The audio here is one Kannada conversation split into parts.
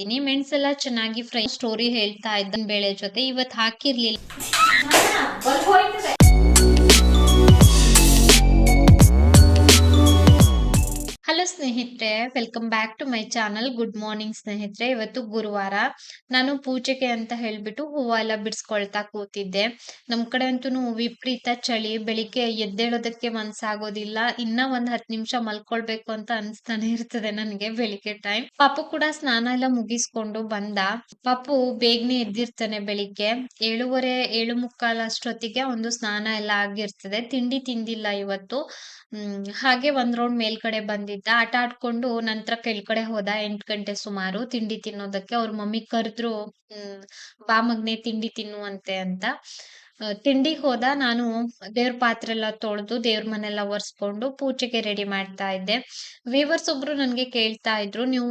ಹಾಕ್ತೀನಿ ಮೆಣಸೆಲ್ಲ ಚೆನ್ನಾಗಿ ಫ್ರೈ ಸ್ಟೋರಿ ಹೇಳ್ತಾ ಇದ್ದ ಬೇಳೆ ಜೊತೆ. ಇವತ್ತು ಹಾಕಿರ್ಲಿಲ್ಲ. ಹಲೋ ಸ್ನೇಹಿತರೆ. Welcome back to my channel good morning ಸ್ನೇಹಿತರೆ. ಇವತ್ತು ಗುರುವಾರ. ನಾನು ಪೂಜೆಗೆ ಅಂತ ಹೇಳ್ಬಿಟ್ಟು ಹೂವ ಎಲ್ಲ ಬಿಡಿಸ್ಕೊಳ್ತಾ ಕೂತಿದ್ದೆ. ನಮ್ ಕಡೆ ಅಂತೂ ವಿಪರೀತ ಚಳಿ. ಬೆಳಿಗ್ಗೆ ಎದ್ದೇಳೋದಕ್ಕೆ ಮನ್ಸಾಗೋದಿಲ್ಲ. ಇನ್ನ ಒಂದ್ ಹತ್ ನಿಮಿಷ ಮಲ್ಕೊಳ್ಬೇಕು ಅಂತ ಅನ್ಸ್ತಾನೆ ಇರ್ತದೆ ನನಗೆ ಬೆಳಿಗ್ಗೆ ಟೈಮ್ ಪಾಪು ಕೂಡ ಸ್ನಾನ ಎಲ್ಲ ಮುಗಿಸ್ಕೊಂಡು ಬಂದ. ಪಾಪು ಬೇಗನೆ ಎದ್ದಿರ್ತಾನೆ ಬೆಳಿಗ್ಗೆ. ಏಳುವರೆ, ಏಳು ಮುಕ್ಕಾಲು ಅಷ್ಟೊತ್ತಿಗೆ ಒಂದು ಸ್ನಾನ ಎಲ್ಲ ಆಗಿರ್ತದೆ. ತಿಂಡಿ ತಿಂದಿಲ್ಲ ಇವತ್ತು. ಹಾಗೆ ಒಂದ್ ರೌಂಡ್ ಮೇಲ್ಗಡೆ ಬಂದಿದ್ದ. ಆಟ ಆಡ್ಕೊಂಡು ನಂತರ ಕೆಳ್ಗಡೆ ಹೋದ ಎಂಟ್ ಗಂಟೆ ಸುಮಾರು ತಿಂಡಿ ತಿನ್ನೋದಕ್ಕೆ ಅವ್ರ ಮಮ್ಮಿ ಕರೆದ್ರು, ಹ್ಮ್, ಬಾ ಮಗ್ನೆ ತಿಂಡಿ ತಿನ್ನುವಂತೆ ಅಂತ ತಿಂಡಿಗ್ ಹೋದ ನಾನು ದೇವ್ರ ಪಾತ್ರೆ ಎಲ್ಲ ತೊಳೆದು ದೇವ್ರ ಮನೆಲ್ಲ ಒರೆಸ್ಕೊಂಡು ಪೂಜೆಗೆ ರೆಡಿ ಮಾಡ್ತಾ ಇದ್ದೆ. ವೀವರ್ಸ್ ಒಬ್ರು ನನ್ಗೆ ಕೇಳ್ತಾ ಇದ್ರು, ನೀವು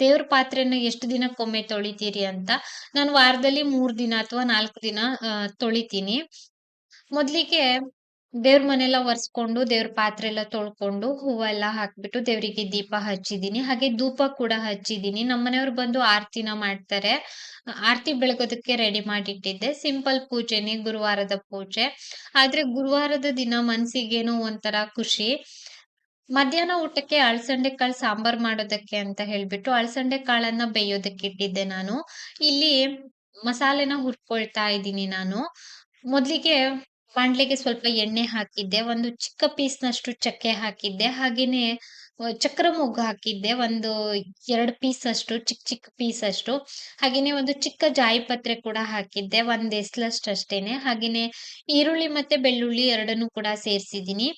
ದೇವ್ರ ಪಾತ್ರೆನ ಎಷ್ಟು ದಿನಕ್ಕೊಮ್ಮೆ ತೊಳಿತೀರಿ ಅಂತ? ನಾನು ವಾರದಲ್ಲಿ ಮೂರ್ ದಿನ ಅಥವಾ ನಾಲ್ಕು ದಿನ ತೊಳಿತೀನಿ. ಮೊದ್ಲಿಗೆ ದೇವ್ರ ಮನೆಲ್ಲ ಒರೆಸ್ಕೊಂಡು, ದೇವ್ರ ಪಾತ್ರೆ ಎಲ್ಲ ತೊಳ್ಕೊಂಡು ಹೂವೆಲ್ಲ ಹಾಕ್ಬಿಟ್ಟು ದೇವರಿಗೆ ದೀಪ ಹಚ್ಚಿದೀನಿ ಹಾಗೆ ಧೂಪ ಕೂಡ ಹಚ್ಚಿದೀನಿ ನಮ್ಮನೆಯವ್ರು ಬಂದು ಆರತಿನ ಮಾಡ್ತಾರೆ. ಆರತಿ ಬೆಳಗೋದಕ್ಕೆ ರೆಡಿ ಮಾಡಿಟ್ಟಿದ್ದೆ. ಸಿಂಪಲ್ ಪೂಜೆನೆ ಗುರುವಾರದ ಪೂಜೆ. ಆದ್ರೆ ಗುರುವಾರದ ದಿನ ಮನ್ಸಿಗೇನೋ ಒಂಥರ ಖುಷಿ. ಮಧ್ಯಾಹ್ನ ಊಟಕ್ಕೆ ಅಳಸಂಡೆ ಕಾಳು ಸಾಂಬಾರ್ ಮಾಡೋದಕ್ಕೆ ಅಂತ ಹೇಳ್ಬಿಟ್ಟು ಅಳಸಂಡೆ ಕಾಳನ್ನ ಬೇಯೋದಕ್ಕೆ ಇಟ್ಟಿದ್ದೆ ನಾನು. ಇಲ್ಲಿ ಮಸಾಲೆನ ಹುರ್ಕೊಳ್ತಾ ಇದ್ದೀನಿ ನಾನು. ಮೊದ್ಲಿಗೆ ಬಾಣ್ಲಿಗೆ ಸ್ವಲ್ಪ ಎಣ್ಣೆ ಹಾಕಿದ್ದೆ, ಒಂದು ಚಿಕ್ಕ ಪೀಸ್ನಷ್ಟು ಚಕ್ಕೆ ಹಾಕಿದ್ದೆ, ಹಾಗೇನೆ ಚಕ್ರ ಮೊಗ್ಗು ಹಾಕಿದ್ದೆ, ಒಂದು ಎರಡು ಪೀಸ್ ಅಷ್ಟು ಚಿಕ್ಕ ಚಿಕ್ಕ ಪೀಸ್ ಅಷ್ಟು. ಹಾಗೇನೆ ಒಂದು ಚಿಕ್ಕ ಜಾಯಿಪತ್ರೆ ಕೂಡ ಹಾಕಿದ್ದೆ, ಒಂದ್ ಎಸ್ಲಷ್ಟು ಅಷ್ಟೇನೆ ಹಾಗೇನೆ, ಈರುಳ್ಳಿ ಮತ್ತೆ ಬೆಳ್ಳುಳ್ಳಿ ಎರಡನ್ನೂ ಕೂಡ ಸೇರಿಸಿದೀನಿ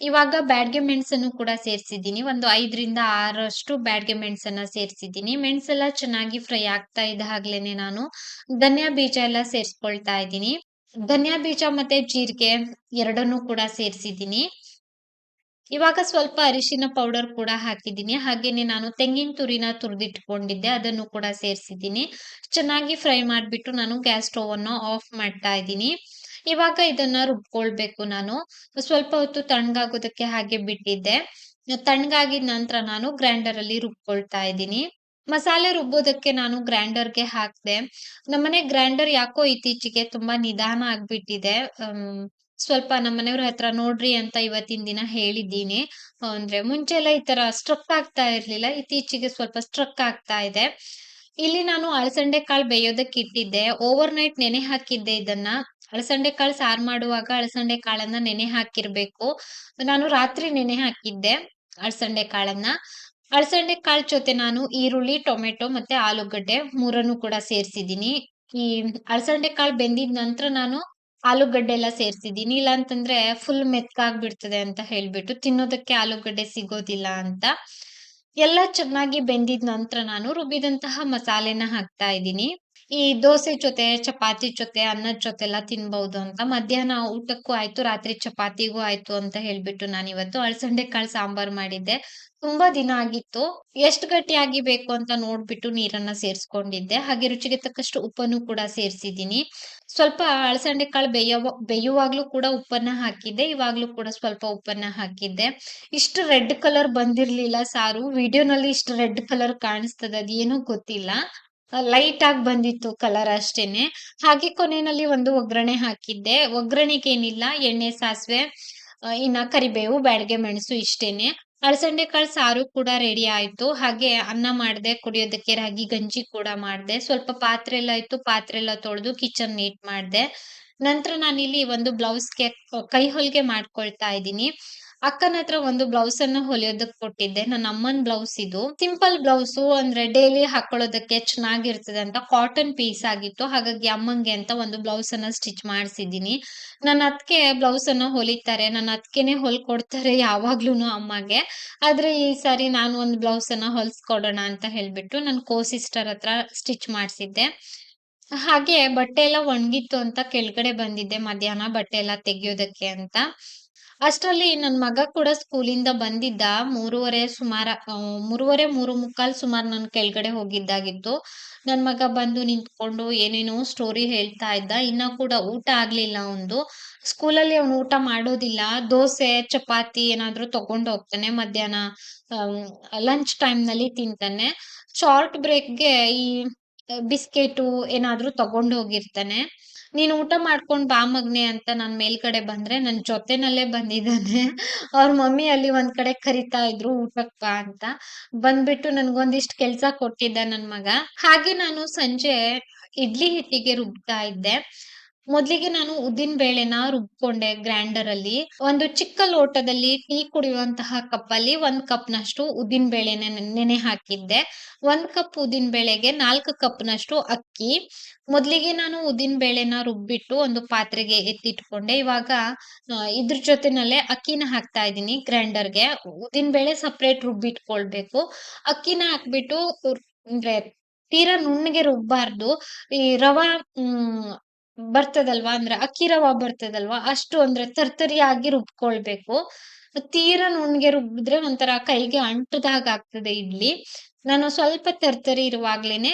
ಇವಾಗ ಬ್ಯಾಡ್ಗೆ ಮೆಣಸನ್ನು ಕೂಡ ಸೇರಿಸಿದ್ದೀನಿ. ಒಂದು ಐದರಿಂದ ಆರಷ್ಟು ಬ್ಯಾಡ್ಗೆ ಮೆಣಸನ್ನ ಸೇರಿಸಿದ್ದೀನಿ. ಮೆಣಸೆಲ್ಲ ಚೆನ್ನಾಗಿ ಫ್ರೈ ಆಗ್ತಾ ಇದ್ದ ಹಾಗ್ಲೇನೆ ನಾನು ಧನಿಯಾ ಬೀಜ ಎಲ್ಲ ಸೇರಿಸ್ಕೊಳ್ತಾ ಇದ್ದೀನಿ. ಧನಿಯಾ ಬೀಜ ಮತ್ತೆ ಜೀರಿಗೆ ಎರಡನ್ನೂ ಕೂಡ ಸೇರಿಸಿದ್ದೀನಿ. ಇವಾಗ ಸ್ವಲ್ಪ ಅರಿಶಿನ ಪೌಡರ್ ಕೂಡ ಹಾಕಿದ್ದೀನಿ. ಹಾಗೇನೆ ನಾನು ತೆಂಗಿನ ತುರಿನ ತುರಿದಿಟ್ಕೊಂಡಿದ್ದೆ, ಅದನ್ನು ಕೂಡ ಸೇರಿಸಿದ್ದೀನಿ. ಚೆನ್ನಾಗಿ ಫ್ರೈ ಮಾಡಿಬಿಟ್ಟು ನಾನು ಗ್ಯಾಸ್ ಸ್ಟೋವ್ ಅನ್ನು ಆಫ್ ಮಾಡ್ತಾ ಇದ್ದೀನಿ. ಇವಾಗ ಇದನ್ನ ರುಬ್ಕೊಳ್ಬೇಕು ನಾನು. ಸ್ವಲ್ಪ ಹೊತ್ತು ತಣ್ಣಗಾಗೋದಕ್ಕೆ ಹಾಗೆ ಬಿಟ್ಟಿದ್ದೆ. ತಣ್ಣಗಾಗಿದ ನಂತರ ನಾನು ಗ್ರೈಂಡರ್ ಅಲ್ಲಿ ರುಬ್ಕೊಳ್ತಾ ಇದ್ದೀನಿ. ಮಸಾಲೆ ರುಬ್ಬೋದಕ್ಕೆ ನಾನು ಗ್ರೈಂಡರ್ಗೆ ಹಾಕ್ದೆ. ನಮ್ಮನೆ ಗ್ರೈಂಡರ್ ಯಾಕೋ ಇತ್ತೀಚೆಗೆ ತುಂಬಾ ನಿಧಾನ ಆಗ್ಬಿಟ್ಟಿದೆ. ಸ್ವಲ್ಪ ನಮ್ಮನೆಯವ್ರ ಹತ್ರ ನೋಡ್ರಿ ಅಂತ ಇವತ್ತಿನ ದಿನ ಹೇಳಿದ್ದೀನಿ. ಅಂದ್ರೆ ಮುಂಚೆ ಎಲ್ಲ ಈ ತರ ಸ್ಟ್ರಕ್ ಆಗ್ತಾ ಇರ್ಲಿಲ್ಲ, ಇತ್ತೀಚೆಗೆ ಸ್ವಲ್ಪ ಸ್ಟ್ರಕ್ ಆಗ್ತಾ ಇದೆ. ಇಲ್ಲಿ ನಾನು ಅಳಸಂಡೆ ಕಾಳು ಬೇಯೋದಕ್ಕೆ ಇಟ್ಟಿದ್ದೆ. ಓವರ್ ನೈಟ್ ನೆನೆ ಹಾಕಿದ್ದೆ ಇದನ್ನ. ಅಳಸಂಡೆ ಕಾಳು ಸಾರ್ ಮಾಡುವಾಗ ಅಳಸಂಡೆ ಕಾಳನ್ನ ನೆನೆ ಹಾಕಿರ್ಬೇಕು. ನಾನು ರಾತ್ರಿ ನೆನೆ ಹಾಕಿದ್ದೆ ಅಳಸಂಡೆ ಕಾಳನ್ನ. ಅಳಸಂಡೆ ಕಾಳು ಜೊತೆ ನಾನು ಈರುಳ್ಳಿ, ಟೊಮೆಟೊ ಮತ್ತೆ ಆಲೂಗಡ್ಡೆ ಮೂರನ್ನು ಕೂಡ ಸೇರಿಸಿದ್ದೀನಿ. ಈ ಅಳಸಂಡೆ ಕಾಳು ಬೆಂದಿದ ನಂತರ ನಾನು ಆಲೂಗಡ್ಡೆ ಎಲ್ಲ ಸೇರಿಸಿದ್ದೀನಿ. ಇಲ್ಲ ಅಂತಂದ್ರೆ ಫುಲ್ ಮೆತ್ಕಾಗ್ಬಿಡ್ತದೆ ಅಂತ ಹೇಳ್ಬಿಟ್ಟು ತಿನ್ನೋದಕ್ಕೆ ಆಲೂಗಡ್ಡೆ ಸಿಗೋದಿಲ್ಲ ಅಂತ. ಎಲ್ಲ ಚೆನ್ನಾಗಿ ಬೆಂದಿದ ನಂತರ ನಾನು ರುಬ್ಬಿದಂತಹ ಮಸಾಲೆನ ಹಾಕ್ತಾ ಇದ್ದೀನಿ. ಈ ದೋಸೆ ಜೊತೆ, ಚಪಾತಿ ಜೊತೆ ಅನ್ನದ ಜೊತೆ ಎಲ್ಲ ತಿನ್ಬಹುದು ಅಂತ. ಮಧ್ಯಾಹ್ನ ಊಟಕ್ಕೂ ಆಯ್ತು, ರಾತ್ರಿ ಚಪಾತಿಗೂ ಆಯ್ತು ಅಂತ ಹೇಳ್ಬಿಟ್ಟು ನಾನು ಇವತ್ತು ಅಳಸಂಡೆ ಕಾಳು ಸಾಂಬಾರ್ ಮಾಡಿದ್ದೆ. ತುಂಬಾ ದಿನ ಆಗಿತ್ತು. ಎಷ್ಟು ಗಟ್ಟಿಯಾಗಿ ಬೇಕು ಅಂತ ನೋಡ್ಬಿಟ್ಟು ನೀರನ್ನ ಸೇರ್ಸ್ಕೊಂಡಿದ್ದೆ. ಹಾಗೆ ರುಚಿಗೆ ತಕ್ಕಷ್ಟು ಉಪ್ಪನ್ನು ಕೂಡ ಸೇರಿಸಿದ್ದೀನಿ. ಸ್ವಲ್ಪ ಅಳಸಂಡೆ ಕಾಳು ಬೇಯುವ, ಬೇಯುವಾಗ್ಲೂ ಕೂಡ ಉಪ್ಪನ್ನ ಹಾಕಿದ್ದೆ. ಇವಾಗ್ಲೂ ಕೂಡ ಸ್ವಲ್ಪ ಉಪ್ಪನ್ನ ಹಾಕಿದ್ದೆ. ಇಷ್ಟು ರೆಡ್ ಕಲರ್ ಬಂದಿರ್ಲಿಲ್ಲ ಸಾರು. ವಿಡಿಯೋನಲ್ಲಿ ಇಷ್ಟು ರೆಡ್ ಕಲರ್ ಕಾಣಿಸ್ತದೆ, ಅದೇನೋ ಗೊತ್ತಿಲ್ಲ. ಲೈಟ್ ಆಗಿ ಬಂದಿತ್ತು ಕಲರ್ ಅಷ್ಟೇನೆ. ಹಾಗೆ ಕೊನೆಯಲ್ಲಿ ಒಂದು ಒಗ್ಗರಣೆ ಹಾಕಿದ್ದೆ. ಒಗ್ಗರಣೆಗೇನಿಲ್ಲ, ಎಣ್ಣೆ, ಸಾಸಿವೆ ಇನ್ನ ಕರಿಬೇವು, ಬ್ಯಾಡಗೆ ಮೆಣಸು ಇಷ್ಟೇನೆ. ಅಳಸಂಡೆ ಕಾಳು ಸಾರು ಕೂಡ ರೆಡಿ ಆಯ್ತು. ಹಾಗೆ ಅನ್ನ ಮಾಡ್ದೆ, ಕುಡಿಯೋದಕ್ಕೆ ರಾಗಿ, ಗಂಜಿ ಕೂಡ ಮಾಡ್ದೆ. ಸ್ವಲ್ಪ ಪಾತ್ರೆ ಎಲ್ಲ ಇತ್ತು, ಪಾತ್ರೆ ಎಲ್ಲ ತೊಳೆದು ಕಿಚನ್ ನೀಟ್ ಮಾಡ್ದೆ. ನಂತರ ನಾನಿಲ್ಲಿ ಒಂದು ಬ್ಲೌಸ್ಗೆ ಕೈ ಹೊಲಿಗೆ ಮಾಡ್ಕೊಳ್ತಾ ಇದ್ದೀನಿ. ಅಕ್ಕನ ಹತ್ರ ಒಂದು ಬ್ಲೌಸ್ ಅನ್ನ ಹೊಲಿಯೋದಕ್ ಕೊಟ್ಟಿದ್ದೆ. ನನ್ನ ಅಮ್ಮನ್ ಬ್ಲೌಸ್ ಇದು. ಸಿಂಪಲ್ ಬ್ಲೌಸ್ ಅಂದ್ರೆ ಡೈಲಿ ಹಾಕೊಳ್ಳೋದಕ್ಕೆ ಚೆನ್ನಾಗಿರ್ತದೆ ಅಂತ ಕಾಟನ್ ಪೀಸ್ ಆಗಿತ್ತು. ಹಾಗಾಗಿ ಅಮ್ಮಂಗೆ ಅಂತ ಒಂದು ಬ್ಲೌಸ್ ಅನ್ನ ಸ್ಟಿಚ್ ಮಾಡಿಸಿದೀನಿ ನನ್ನ ಅತ್ಕೆ ಬ್ಲೌಸ್ ಅನ್ನ ಹೊಲಿತಾರೆ. ನನ್ನ ಅತ್ತಿಗೆನೆ ಹೊಲ್ಕೊಡ್ತಾರೆ ಯಾವಾಗ್ಲೂ ಅಮ್ಮಗೆ. ಆದ್ರೆ ಈ ಸಾರಿ ನಾನು ಒಂದು ಬ್ಲೌಸ್ ಅನ್ನ ಹೊಲ್ಸ್ಕೊಡೋಣ ಅಂತ ಹೇಳ್ಬಿಟ್ಟು ನನ್ನ ಕೋ ಸಿಸ್ಟರ್ ಹತ್ರ ಸ್ಟಿಚ್ ಮಾಡಿಸಿದ್ದೆ. ಹಾಗೆ ಬಟ್ಟೆ ಎಲ್ಲ ಒಣಗಿತ್ತು ಅಂತ ಕೆಳಗಡೆ ಬಂದಿದ್ದೆ ಮಧ್ಯಾಹ್ನ ಬಟ್ಟೆ ಎಲ್ಲ ತೆಗಿಯೋದಕ್ಕೆ ಅಂತ. ಅಷ್ಟರಲ್ಲಿ ನನ್ನ ಮಗ ಕೂಡ ಸ್ಕೂಲಿಂದ ಬಂದಿದ್ದ ಮೂರುವರೆ ಸುಮಾರ ಮೂರುವರೆ, ಮೂರು ಮುಕ್ಕಾಲ್ ಸುಮಾರು ನನ್ನ ಕೆಳಗಡೆ ಹೋಗಿದ್ದಾಗಿತ್ತು. ನನ್ನ ಮಗ ಬಂದು ನಿಂತ್ಕೊಂಡು ಏನೇನೋ ಸ್ಟೋರಿ ಹೇಳ್ತಾ ಇದ್ದ. ಇನ್ನ ಕೂಡ ಊಟ ಆಗ್ಲಿಲ್ಲ ಒಂದು ಸ್ಕೂಲಲ್ಲಿ ಅವನು ಊಟ ಮಾಡೋದಿಲ್ಲ. ದೋಸೆ, ಚಪಾತಿ ಏನಾದ್ರೂ ತಗೊಂಡು ಹೋಗ್ತಾನೆ ಮಧ್ಯಾಹ್ನ ಲಂಚ್ ಟೈಮ್ನಲ್ಲಿ ತಿಂತಾನೆ. ಶಾರ್ಟ್ ಬ್ರೇಕ್ಗೆ ಈ ಬಿಸ್ಕೆಟು ಏನಾದ್ರೂ ತಗೊಂಡು ಹೋಗಿರ್ತಾನೆ. ನೀನ್ ಊಟ ಮಾಡ್ಕೊಂಡ್ ಬಾ ಮಗ್ನೆ ಅಂತ ನಾನ್ ಮೇಲ್ಗಡೆ ಬಂದ್ರೆ ನನ್ ಜೊತೆನಲ್ಲೇ ಬಂದಿದ್ದಾನೆ. ಅವ್ರ ಮಮ್ಮಿ ಅಲ್ಲಿ ಒಂದ್ ಕಡೆ ಕರಿತಾ ಇದ್ರು, ಊಟಕ್ ಬಾ ಅಂತ. ಬಂದ್ಬಿಟ್ಟು ನನ್ಗೊಂದಿಷ್ಟ್ ಕೆಲ್ಸ ಕೊಟ್ಟಿದ್ದ ನನ್ ಮಗ. ಹಾಗೆ ನಾನು ಸಂಜೆ ಇಡ್ಲಿ ಹಿಟ್ಟಿಗೆ ರುಬ್ತಾ ಇದ್ದೆ. ಮೊದ್ಲಿಗೆ ನಾನು ಉದ್ದಿನ ಬೇಳೆನ ರುಬ್ಕೊಂಡೆ ಗ್ರೈಂಡರ್ ಅಲ್ಲಿ. ಒಂದು ಚಿಕ್ಕ ಲೋಟದಲ್ಲಿ ಟೀ ಕುಡಿಯುವಂತಹ ಕಪ್ ಅಲ್ಲಿ ಒಂದ್ ಕಪ್ ನಷ್ಟು ಉದ್ದಿನ ಬೇಳೆನ ನೆನೆ ಹಾಕಿದ್ದೆ. ಒಂದ್ ಕಪ್ ಉದ್ದಿನ ಬೇಳೆಗೆ ನಾಲ್ಕು ಕಪ್ ನಷ್ಟು ಅಕ್ಕಿ. ಮೊದ್ಲಿಗೆ ನಾನು ಉದ್ದಿನ ಬೇಳೆನ ರುಬ್ಬಿಟ್ಟು ಒಂದು ಪಾತ್ರೆಗೆ ಎತ್ತಿಟ್ಕೊಂಡೆ. ಇವಾಗ ಇದ್ರ ಜೊತೆನಲ್ಲೇ ಅಕ್ಕಿನ ಹಾಕ್ತಾ ಇದ್ದೀನಿ ಗ್ರೈಂಡರ್ಗೆ ಉದ್ದಿನ ಬೇಳೆ ಸಪ್ರೇಟ್ ರುಬ್ಬಿಟ್ಕೊಳ್ಬೇಕು. ಅಕ್ಕಿನ ಹಾಕ್ಬಿಟ್ಟು ಅಂದ್ರೆ ತೀರಾ ನುಣ್ಣಗೆ ರುಬ್ಬಾರ್ದು. ಈ ರವಾ ಬರ್ತದಲ್ವಾ? ಅಂದ್ರೆ ಅಕ್ಕಿ ರವಾ ಬರ್ತದಲ್ವಾ? ಅಷ್ಟು ಅಂದ್ರೆ ತರ್ತರಿಯಾಗಿ ರುಬ್ಕೊಳ್ಬೇಕು. ತೀರ ನುಣ್ಗೆ ರುಬ್ಬಿದ್ರೆ ಒಂಥರ ಕೈಗೆ ಅಂಟದಾಗ ಆಗ್ತದೆ ಇಡ್ಲಿ ನಾನು ಸ್ವಲ್ಪ ತರ್ತರಿ ಇರುವಾಗ್ಲೇನೆ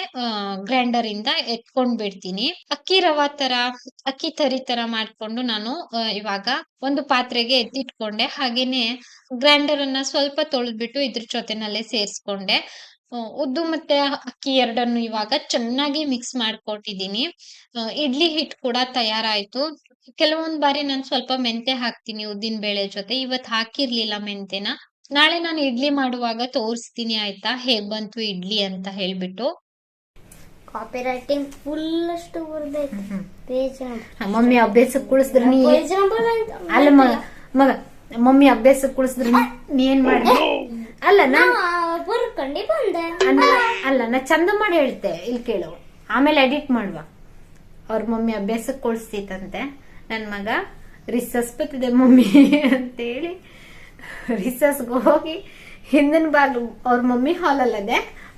ಗ್ರೈಂಡರ್ ಇಂದ ಎತ್ಕೊಂಡ್ ಬಿಡ್ತೀನಿ ಅಕ್ಕಿ ರವಾ ತರ, ಅಕ್ಕಿ ತರಿ ತರ ಮಾಡ್ಕೊಂಡು ನಾನು ಇವಾಗ ಒಂದು ಪಾತ್ರೆಗೆ ಎತ್ತಿಟ್ಕೊಂಡೆ. ಹಾಗೇನೆ ಗ್ರೈಂಡರ್ ಅನ್ನ ಸ್ವಲ್ಪ ತೊಳೆದ್ಬಿಟ್ಟು ಇದ್ರ ಜೊತೆನಲ್ಲೇ ಸೇರ್ಸ್ಕೊಂಡೆ. ಉದ್ದು ಮತ್ತೆ ಅಕ್ಕಿ ಎರಡನ್ನು ಇವಾಗ ಚೆನ್ನಾಗಿ ಮಿಕ್ಸ್ ಮಾಡ್ಕೊಟ್ಟಿದ್ದೀನಿ. ಇಡ್ಲಿ ಹಿಟ್ ಕೂಡ ತಯಾರಾಯ್ತು. ಕೆಲವೊಂದ್ ಬಾರಿ ನಾನು ಸ್ವಲ್ಪ ಮೆಂತೆ ಹಾಕ್ತೀನಿ ಉದ್ದಿನ ಬೇಳೆ ಜೊತೆ. ಇವತ್ ಹಾಕಿರ್ಲಿಲ್ಲ ಮೆಂತೆನ ನಾಳೆ ನಾನು ಇಡ್ಲಿ ಮಾಡುವಾಗ ತೋರಿಸ್ತೀನಿ ಆಯ್ತಾ? ಹೇಗ್ ಬಂತು ಇಡ್ಲಿ ಅಂತ ಹೇಳ್ಬಿಟ್ಟು. ಕಾಪಿ ರೈಟಿಂಗ್ ಫುಲ್ ಅಷ್ಟು ಬರ್ಬೇಕು. ಮಮ್ಮಿ ಅಭ್ಯಾಸಕ್ಕೆ ಕುಳಿಸಿದ್ರೆ ನೀ ಅಲ್ಲ ಮಗ ಮಗ ಮಮ್ಮಿ ಅಭ್ಯಾಸಕ್ಕೆ ಕುಳಿಸಿದ್ರೆ ನೀ- ನೀ ಏನ್ ಮಾಡಿ ಅಲ್ಲ ನಾ ಬಂದೆ. ಅಲ್ಲ ಅಲ್ಲ ನಾ ಚಂದ ಮಾಡಿ ಹೇಳ್ತೆ ಇಲ್ಲಿ ಕೇಳು. ಆಮೇಲೆ ಎಡಿಟ್ ಮಾಡುವ. ಅವ್ರ ಮಮ್ಮಿ ಅಭ್ಯಾಸಕ್ಕೆ ಕೊಡಿಸ್ತಿತ್ತಂತೆ ನನ್ನ ಮಗ ರಿಸಸ್ ಬತ್ತಿದೆ ಮಮ್ಮಿ ಅಂತೇಳಿ. ರಿಸಸ್ಗೆ ಹೋಗಿ ಹಿಂದಿನ ಬಾಗ್ಲು ಅವ್ರ ಮಮ್ಮಿ ಹಾಲಲ್ಲದೆ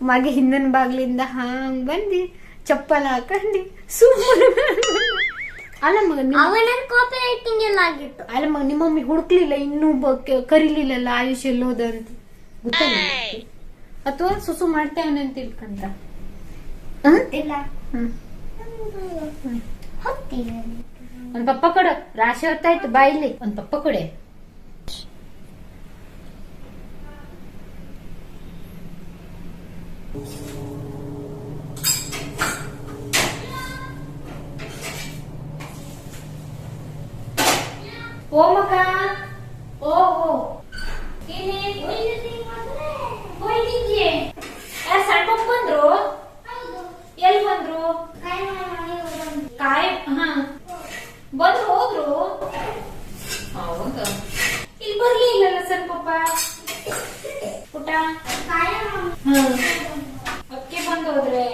ಮಗ ಹಿಂದಿನ ಬಾಗ್ಲಿಂದ ಹಾಂಗ್ ಬಂದು ಚಪ್ಪಲ್ ಹಾಕೊಂಡು ಸುಮ್ಮನೆ ಅಲ್ಲ ಮಗ ಕಾಪಿ ಎಲ್ಲ ಆಗಿತ್ತು. ಅಲ್ಲ ಮಗ ನಿಮ್ಮ ಮಮ್ಮಿ ಹುಡುಕ್ಲಿಲ್ಲ ಇನ್ನೂ ಕರಿಲಿಲ್ಲ ಕರೀಲಿಲ್ಲಲ್ಲ ಆಯುಷ್ ಎಲ್ಲೋದ ಅಂತ. ಗೊತ್ತಲ್ಲ? ಅಥವಾ ಸುಸು ಮಾಡ್ತೇವನೆ ಅಂತ ತಿಳ್ಕಂತ ಹ? ಇಲ್ಲ. ಹ್ಮ್. ಹೊತ್ತಿಗೆ ಒಂದ್ ಪಪ್ಪ ಕೊಡು. ರಾಶಿ ಹೊತ್ತಾಯ್ತು ಬಾಯಿಲಿ ಇಲ್ಲಿ. ಒಂದ್ ಪಪ್ಪ ಕೊಡೆ ಓ ಮಗ ಓ ಓ ಏನೇ ಹೋಯ್ತಿದ್ಯೆ ಸಣ್ಣ ಪಪ್ಪ ಬಂದ್ರು ಎಲ್ಲಿ ಬಂದ್ರು ಕಾಯ್ ಹಾ ಬಂದ್ರು ಹೋದ್ರು ಹೌದಾ ಇಲ್ಲಿ ಬರ್ಲಿಲ್ಲಲ್ಲ ಸರ್ ಪಾಪ ಪುಟ ಹ್ಮ್ ಅದಕ್ಕೆ ಬಂದು ಹೋದ್ರೆ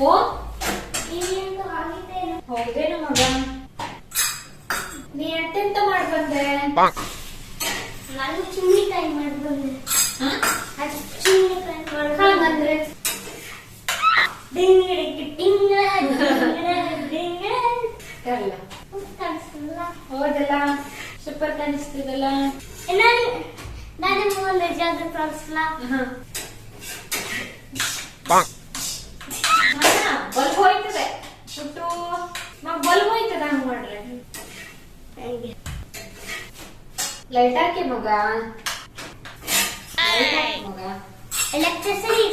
ಓ ಹೌದೇನು ಮಗ ನೀ ಎಂತೆಂತ ಮಾಡ್ ಬಂದೆ ನಾನು ಚುಮ್ಮಿಕಾಯಿ ಮಾಡಿ ಬಂದೆ ಹ? ಅದು ಚುಮ್ಮಿಕಾಯಿ ಮಾಡಿ ಹಾಗಂದ್ರೆ ಡಿಂಗಿಡಿಕ್ಕಿ ಡಿಂಗ ಡಿಂಗ ಕಾಣಿಸ್ತಿಲ್ಲ ಹೌದಲ್ಲ ಸೂಪರ್ ಕಾಣಿಸ್ತಿದಲ್ಲ. ನಾನು ಜಾಗ ಕಾಣಿಸ್ಲ ಹಾ ಬಲ್ಬ್ ಹೋಯ್ತದೆ. ಸುಟ್ಟು ಮಗ ಬಲ್ಬ್ ಹೋಯ್ತದ ಹಂಗ್ ಮಾಡ್ರೆ. ಲೈಟ್ ಹಾಕಿ ಮಗ. ಮಗ. ಎಲೆಕ್ಟ್ರಿಸಿಟಿ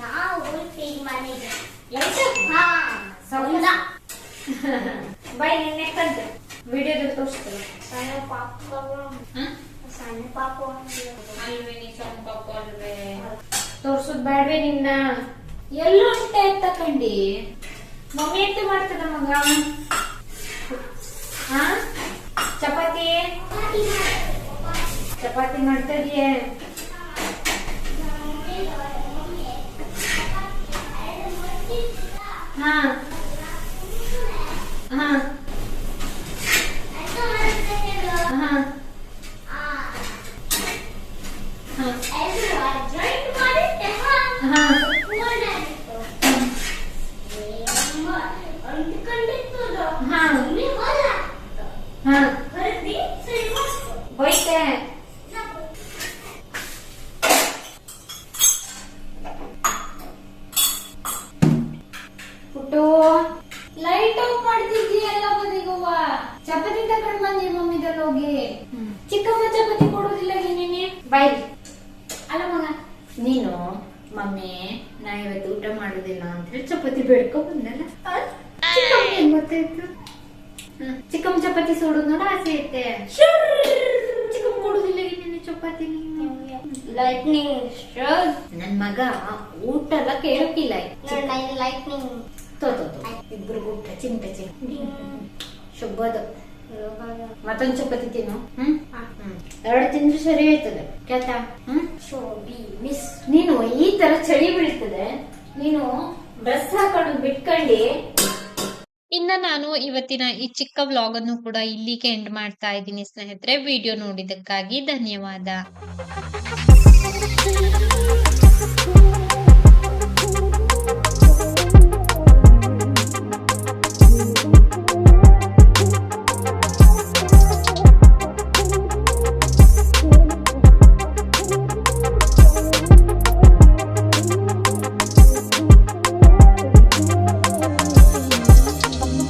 ನಾವು ಮಾಡಿದ್ದೆ ಲೈಟ್ ಹಾಕಿ ಹಾ. ಸೌಂಡ ಬೈ ನಿನ್ನೆ ಕಂತೆ. ವಿಡಿಯೋದಲ್ಲಿ ತೋರಿಸ್ತೇವೆ ಸಣ್ಣ ಪಾಪ ಸಣ್ಣ ಪಾಪ ಅಲ್ವೇ ನೀ ಸಣ್ಣ ಪಾಪ ಅಲ್ವೇ? ತೋರ್ಸುದ್ ಬೇಡ್ವೆ ನಿನ್ನ? ಎಲ್ಲೂ ಅಂತ ತಕೊಂಡಿ ಮಮ್ಮಿ ಎಂತ ಮಾಡ್ತದ ಮಗ? ಹಾ? ಚಪಾತಿ? ಚಪಾತಿ ಮಾಡ್ತಾ ಇದೀಯೇ? ಹಾ ಹಾ ಚಪಾತಿ ಬೇಡ್ಕೊ ಬಂದಲ್ಲ ಆ? ಚಿಕ್ಕಮ್ಮ ಚಪಾತಿ ಸೋಡು ನೋಡ ಆಸೆ ಐತೆ. ಚಿಕ್ಕಮ್ಮ ಕೊಡುದಿಲ್ಲ ನೀನು. ಚಪಾತಿ ಲೈಟ್ನಿಂಗ್ ನನ್ ಮಗ ಊಟ ಎಲ್ಲ ಕೇಳಕ್ಕಿಲ್ಲ ಲೈಟ್ನಿಂಗ್ ಊಟ ಚಿಂತೆ ಚಿಂತೆ. ಶುಭದ. ಮತ್ತೊಂದ್ ಚಪಾತಿ ತಿನ್ನು. ಹ್ಮ್? ಹ್ಮ್. ಎರಡು ತಿಂದ್ರೆ ಸರಿ ಆಯ್ತದೆ. ಕೇಳ್ತಾ? ಹ್ಮ್? ಶೋಬಿ ಮಿಸ್ ನೀನು ಈ ತರ ಚಳಿ ಬೀಳ್ತದೆ. ನೀನು ಡ್ರೆಸ್ ಹಾಕೊಂಡು ಬಿಟ್ಕೊಂಡಿ. ಇನ್ನ ನಾನು ಇವತ್ತಿನ ಈ ಚಿಕ್ಕ ವ್ಲಾಗ್ ಅನ್ನು ಕೂಡ ಇಲ್ಲಿಗೆ ಎಂಡ್ ಮಾಡ್ತಾ ಇದ್ದೀನಿ ಸ್ನೇಹಿತರೆ. ವಿಡಿಯೋ ನೋಡಿದಕ್ಕಾಗಿ ಧನ್ಯವಾದ.